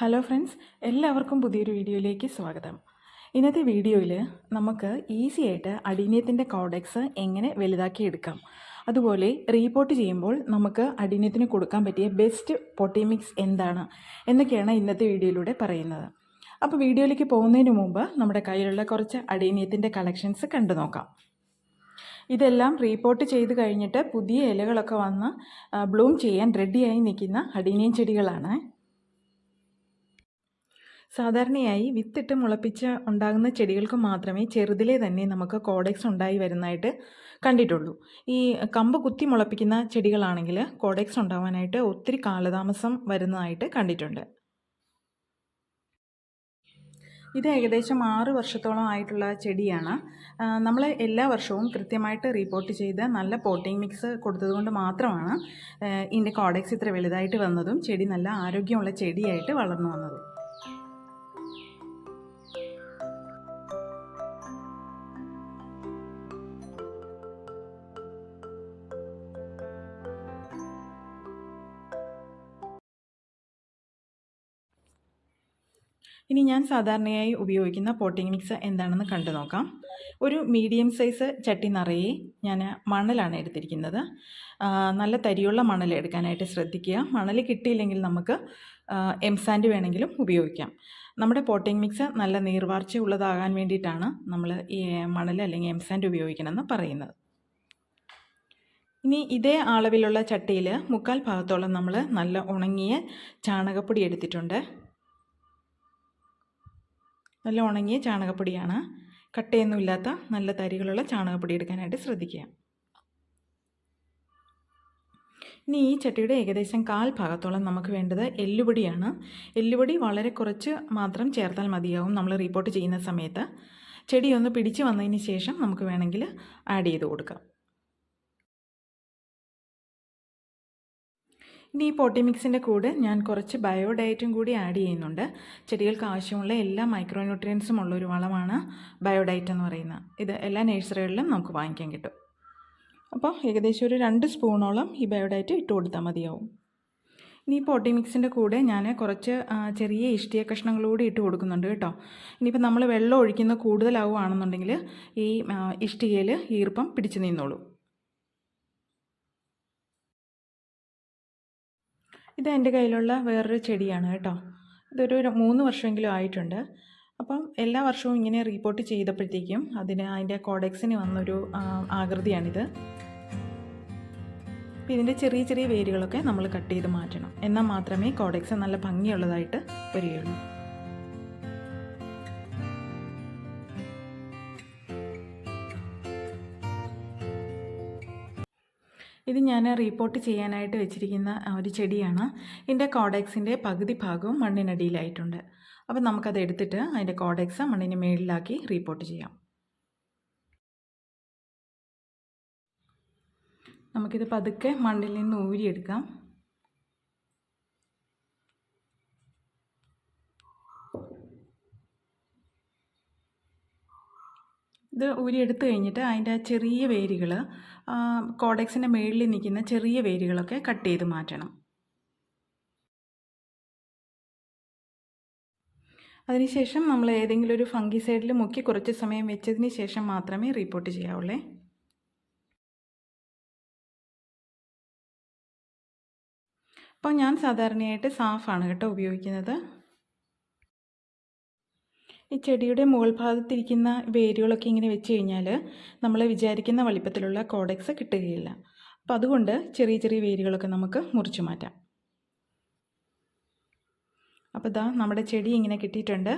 Hello friends എല്ലാവർക്കും പുതിയൊരു വീഡിയോയിലേക്ക് സ്വാഗതം. ഇന്നത്തെ വീഡിയോയിൽ നമുക്ക് ഈസി ആയിട്ട് അടീനിയത്തിന്റെ കോഡെക്സ് എങ്ങനെ വലുതാക്കി എടുക്കാം. അതുപോലെ റീപോർട്ട് ചെയ്യുമ്പോൾ നമുക്ക് അടീനിയത്തിന് കൊടുക്കാൻ പറ്റിയ ബെസ്റ്റ് പൊട്ടിമിക്സ് എന്താണ് എന്നൊക്കെയാണ് ഇന്നത്തെ വീഡിയോയിലൂടെ പറയുന്നത്. അപ്പോൾ വീഡിയോയിലേക്ക് പോകുന്നതിന് മുമ്പ് നമ്മുടെ കയ്യിലുള്ള കുറച്ച് അടീനിയത്തിന്റെ കളക്ഷൻസ് കണ്ടു നോക്കാം. ഇതെല്ലാം റീപോർട്ട് ചെയ്ത് കഴിഞ്ഞിട്ട് പുതിയ ഇലകളൊക്കെ വന്ന് ബ്ലൂം ചെയ്യാൻ റെഡിയായി നിൽക്കുന്ന അടീനിയൻ ചെടികളാണ്. സാധാരണയായി വിത്തിട്ട് മുളപ്പിച്ച് ഉണ്ടാകുന്ന ചെടികൾക്ക് മാത്രമേ ചെറുതിലെ തന്നെ നമുക്ക് കോഡെക്സ് ഉണ്ടായി വരുന്നതായിട്ട് കണ്ടിട്ടുള്ളൂ. ഈ കമ്പ് കുത്തി മുളപ്പിക്കുന്ന ചെടികളാണെങ്കിൽ കോഡെക്സ് ഉണ്ടാവാനായിട്ട് ഒത്തിരി കാലതാമസം വരുന്നതായിട്ട് കണ്ടിട്ടുണ്ട്. ഇത് ഏകദേശം ആറ് വർഷത്തോളം ആയിട്ടുള്ള ചെടിയാണ്. നമ്മൾ എല്ലാ വർഷവും കൃത്യമായിട്ട് റിപ്പോർട്ട് ചെയ്ത് നല്ല പോട്ടിംഗ് മിക്സ് കൊടുത്തതുകൊണ്ട് മാത്രമാണ് ഇതിന്റെ കോഡെക്സ് ഇത്ര വലുതായിട്ട് വന്നതും ചെടി നല്ല ആരോഗ്യമുള്ള ചെടിയായിട്ട് വളർന്നു വന്നതും. ഇനി ഞാൻ സാധാരണയായി ഉപയോഗിക്കുന്ന പോട്ടിംഗ് മിക്സ് എന്താണെന്ന് കണ്ടു നോക്കാം. ഒരു മീഡിയം സൈസ് ചട്ടി നിറയെ ഞാൻ മണലാണ് എടുത്തിരിക്കുന്നത്. നല്ല തരിയുള്ള മണൽ എടുക്കാനായിട്ട് ശ്രദ്ധിക്കുക. മണൽ കിട്ടിയില്ലെങ്കിൽ നമുക്ക് എം സാൻഡ് വേണമെങ്കിലും ഉപയോഗിക്കാം. നമ്മുടെ പോട്ടിംഗ് മിക്സ് നല്ല നീർവാർച്ച ഉള്ളതാകാൻ വേണ്ടിയിട്ടാണ് നമ്മൾ ഈ മണൽ അല്ലെങ്കിൽ എം സാൻഡ് ഉപയോഗിക്കണമെന്ന് പറയുന്നത്. ഇനി ഇതേ അളവിലുള്ള ചട്ടിയിൽ മുക്കാൽ ഭാഗത്തോളം നമ്മൾ നല്ല ഉണങ്ങിയ ചാണകപ്പൊടി എടുത്തിട്ടുണ്ട്. നല്ല ഉണങ്ങിയ ചാണകപ്പൊടിയാണ്. കട്ടയൊന്നുമില്ലാത്ത നല്ല തരികളുള്ള ചാണകപ്പൊടി എടുക്കാനായിട്ട് ശ്രദ്ധിക്കുക. ഇനി ഈ ചട്ടിയുടെ ഏകദേശം കാൽ ഭാഗത്തോളം നമുക്ക് വേണ്ടത് എല്ലുപൊടിയാണ്. എല്ലുപൊടി വളരെ കുറച്ച് മാത്രം ചേർത്താൽ മതിയാവും നമ്മൾ റിപ്പോർട്ട് ചെയ്യുന്ന സമയത്ത്. ചെടി ഒന്ന് പിടിച്ച് വന്നതിന് ശേഷം നമുക്ക് വേണമെങ്കിൽ ആഡ് ചെയ്ത് കൊടുക്കാം. ഇനി ഈ പോട്ടി മിക്സിന്റെ കൂടെ ഞാൻ കുറച്ച് ബയോഡയറ്റും കൂടി ആഡ് ചെയ്യുന്നുണ്ട്. ചെടികൾക്ക് ആവശ്യമുള്ള എല്ലാ മൈക്രോന്യൂട്രിയൻസും ഉള്ള ഒരു വളമാണ് ബയോഡയറ്റ് എന്ന് പറയുന്നത്. ഇത് എല്ലാ നഴ്സറികളിലും നമുക്ക് വാങ്ങിക്കാൻ കിട്ടും. അപ്പോൾ ഏകദേശം ഒരു രണ്ട് സ്പൂണോളം ഈ ബയോഡയറ്റ് ഇട്ട് കൊടുത്താൽ മതിയാവും. ഇനി പോട്ടി മിക്സിന്റെ കൂടെ ഞാൻ കുറച്ച് ചെറിയ ഇഷ്ടിയ കഷ്ണങ്ങളൂടി ഇട്ട് കൊടുക്കുന്നുണ്ട് കേട്ടോ. ഇനിയിപ്പോൾ നമ്മൾ വെള്ളം ഒഴിക്കുന്ന കൂടുതലാവുകയാണെന്നുണ്ടെങ്കിൽ ഈ ഇഷ്ടികയിൽ ഈർപ്പം പിടിച്ചു നിന്നോളൂ. ഇത് എന്റെ കയ്യിലുള്ള വേറൊരു ചെടിയാണ് കേട്ടോ. ഇതൊരു മൂന്ന് വർഷമെങ്കിലും ആയിട്ടുണ്ട്. അപ്പം എല്ലാ വർഷവും ഇങ്ങനെ റീപോർട്ട് ചെയ്തപ്പോഴത്തേക്കും അതിന് അതിന്റെ കോഡെക്സിന് വന്നൊരു ആകൃതിയാണിത്. അപ്പോൾ ഇതിന്റെ ചെറിയ ചെറിയ വേരുകളൊക്കെ നമ്മൾ കട്ട് ചെയ്ത് മാറ്റണം. എന്നാൽ മാത്രമേ കോഡെക്സ് നല്ല ഭംഗിയുള്ളതായിട്ട് വരികയുള്ളൂ. ഇത് ഞാൻ റീപ്പോർട്ട് ചെയ്യാനായിട്ട് വെച്ചിരിക്കുന്ന ഒരു ചെടിയാണ്. ഇതിന്റെ കോഡെക്സിന്റെ പകുതി ഭാഗവും മണ്ണിനടിയിലായിട്ടുണ്ട്. അപ്പോൾ നമുക്കത് എടുത്തിട്ട് അതിന്റെ കോഡെക്സ് മണ്ണിന് മേളിലാക്കി റീപ്പോർട്ട് ചെയ്യാം. നമുക്കിത് പതുക്കെ മണ്ണിൽ നിന്ന് ഊരിയെടുക്കാം. ഇത് ഊരി ഊരിയെടുത്ത് കഴിഞ്ഞിട്ട് അതിന്റെ ചെറിയ വേരുകൾ കോഡെക്സിന്റെ മുകളിൽ നിൽക്കുന്ന ചെറിയ വേരുകളൊക്കെ കട്ട് ചെയ്ത് മാറ്റണം. അതിനുശേഷം നമ്മൾ ഏതെങ്കിലും ഒരു ഫംഗി സൈഡിൽ മുക്കി കുറച്ച് സമയം വെച്ചതിന് ശേഷം മാത്രമേ റിപ്പോർട്ട് ചെയ്യാവുള്ളേ. അപ്പോൾ ഞാൻ സാധാരണയായിട്ട് സാഫാണ് കേട്ടോ ഉപയോഗിക്കുന്നത്. ഈ ചെടിയുടെ മുകൾ ഭാഗത്തിരിക്കുന്ന വേരുകളൊക്കെ ഇങ്ങനെ വെച്ച് കഴിഞ്ഞാൽ നമ്മൾ വിചാരിക്കുന്ന വലിപ്പത്തിലുള്ള കോഡക്സ് കിട്ടുകയില്ല. അപ്പോൾ അതുകൊണ്ട് ചെറിയ ചെറിയ വേരുകളൊക്കെ നമുക്ക് മുറിച്ചു മാറ്റാം. അപ്പോൾ ഇതാ നമ്മുടെ ചെടി ഇങ്ങനെ കിട്ടിയിട്ടുണ്ട്.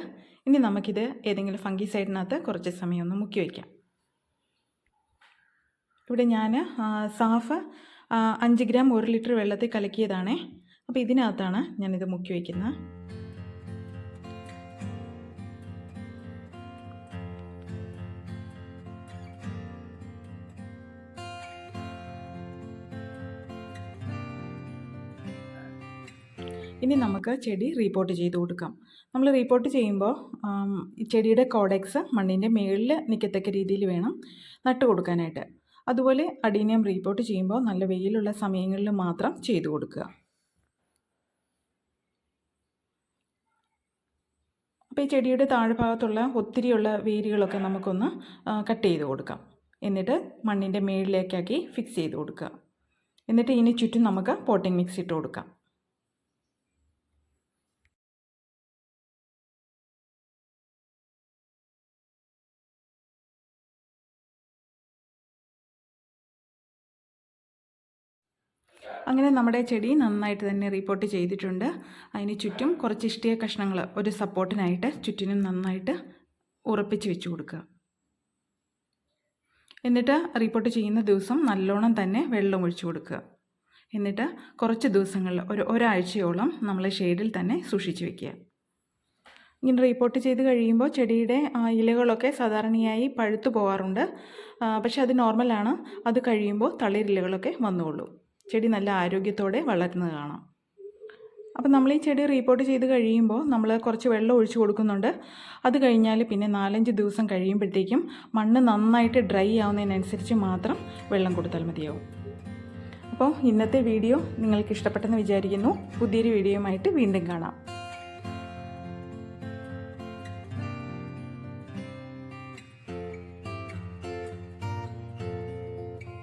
ഇനി നമുക്കിത് ഏതെങ്കിലും ഫംഗി സൈഡിനകത്ത് കുറച്ച് സമയം ഒന്ന് മുക്കി വയ്ക്കാം. ഇവിടെ ഞാൻ സാഫ് അഞ്ച് ഗ്രാം ഒരു ലിറ്റർ വെള്ളത്തിൽ കലക്കിയതാണേ. അപ്പോൾ ഇതിനകത്താണ് ഞാനിത് മുക്കി വയ്ക്കുന്നത്. ഇനി നമുക്ക് ചെടി റീപ്പോർട്ട് ചെയ്ത് കൊടുക്കാം. നമ്മൾ റീപ്പോർട്ട് ചെയ്യുമ്പോൾ ചെടിയുടെ കോഡെക്സ് മണ്ണിന്റെ മുകളിൽ നിൽക്കത്തക്ക രീതിയിൽ വേണം നട്ട് കൊടുക്കാനായിട്ട്. അതുപോലെ അടീനിയം റീപ്പോർട്ട് ചെയ്യുമ്പോൾ നല്ല വെയിലുള്ള സമയങ്ങളിൽ മാത്രം ചെയ്തു കൊടുക്കുക. അപ്പോൾ ഈ ചെടിയുടെ താഴ്ഭാഗത്തുള്ള ഒത്തിരിയുള്ള വേരുകളൊക്കെ നമുക്കൊന്ന് കട്ട് ചെയ്ത് കൊടുക്കാം. എന്നിട്ട് മണ്ണിന്റെ മേളിലേക്കാക്കി ഫിക്സ് ചെയ്ത് കൊടുക്കുക. എന്നിട്ട് ഇനി ചുറ്റും നമുക്ക് പോട്ടിംഗ് മിക്സ് ഇട്ട് കൊടുക്കാം. അങ്ങനെ നമ്മുടെ ചെടി നന്നായിട്ട് തന്നെ റിപ്പോർട്ട് ചെയ്തിട്ടുണ്ട്. അതിന് ചുറ്റും കുറച്ച് ഇഷ്ടിയ കഷ്ണങ്ങൾ ഒരു സപ്പോർട്ടിനായിട്ട് ചുറ്റിനും നന്നായിട്ട് ഉറപ്പിച്ച് വെച്ച് കൊടുക്കുക. എന്നിട്ട് റിപ്പോർട്ട് ചെയ്യുന്ന ദിവസം നല്ലോണം തന്നെ വെള്ളം ഒഴിച്ചു കൊടുക്കുക. എന്നിട്ട് കുറച്ച് ദിവസങ്ങളിൽ ഒരു ഒരാഴ്ചയോളം നമ്മൾ ഷെയ്ഡിൽ തന്നെ സൂക്ഷിച്ച് വെക്കുക. ഇങ്ങനെ റിപ്പോർട്ട് ചെയ്ത് കഴിയുമ്പോൾ ചെടിയുടെ ഇലകളൊക്കെ സാധാരണയായി പഴുത്തു പോകാറുണ്ട് പക്ഷെ അത് നോർമലാണ് അത് കഴിയുമ്പോൾ തളിരിലകളൊക്കെ വന്നുകൊള്ളൂ. ചെടി നല്ല ആരോഗ്യത്തോടെ വളരുന്നത് കാണാം. അപ്പം നമ്മൾ ഈ ചെടി റീപ്പോർട്ട് ചെയ്ത് കഴിയുമ്പോൾ നമ്മൾ കുറച്ച് വെള്ളം ഒഴിച്ചു കൊടുക്കുന്നുണ്ട്. അത് കഴിഞ്ഞാൽ പിന്നെ നാലഞ്ച് ദിവസം കഴിയുമ്പോഴത്തേക്കും മണ്ണ് നന്നായിട്ട് ഡ്രൈ ആവുന്നതിനനുസരിച്ച് മാത്രം വെള്ളം കൊടുത്താൽ മതിയാവും. അപ്പോൾ ഇന്നത്തെ വീഡിയോ നിങ്ങൾക്ക് ഇഷ്ടപ്പെട്ടെന്ന് വിചാരിക്കുന്നു. പുതിയൊരു വീഡിയോയുമായിട്ട് വീണ്ടും കാണാം.